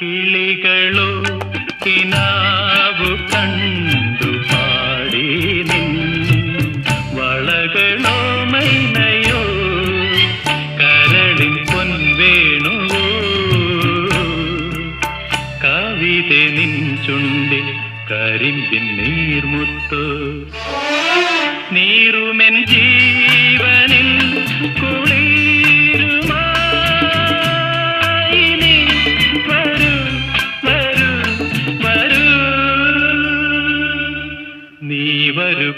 കിളികളോ കിനാവു കണ്ടു പാടി വളകളോ മൈനയോ കരളിൻ പൊൻവേണുവോ. കവിത നിൻ ചുണ്ടിൽ കരിമ്പിൻ നീർമുത്തോ നീറുമെൻ ജീവനിൽ നീ വരൂ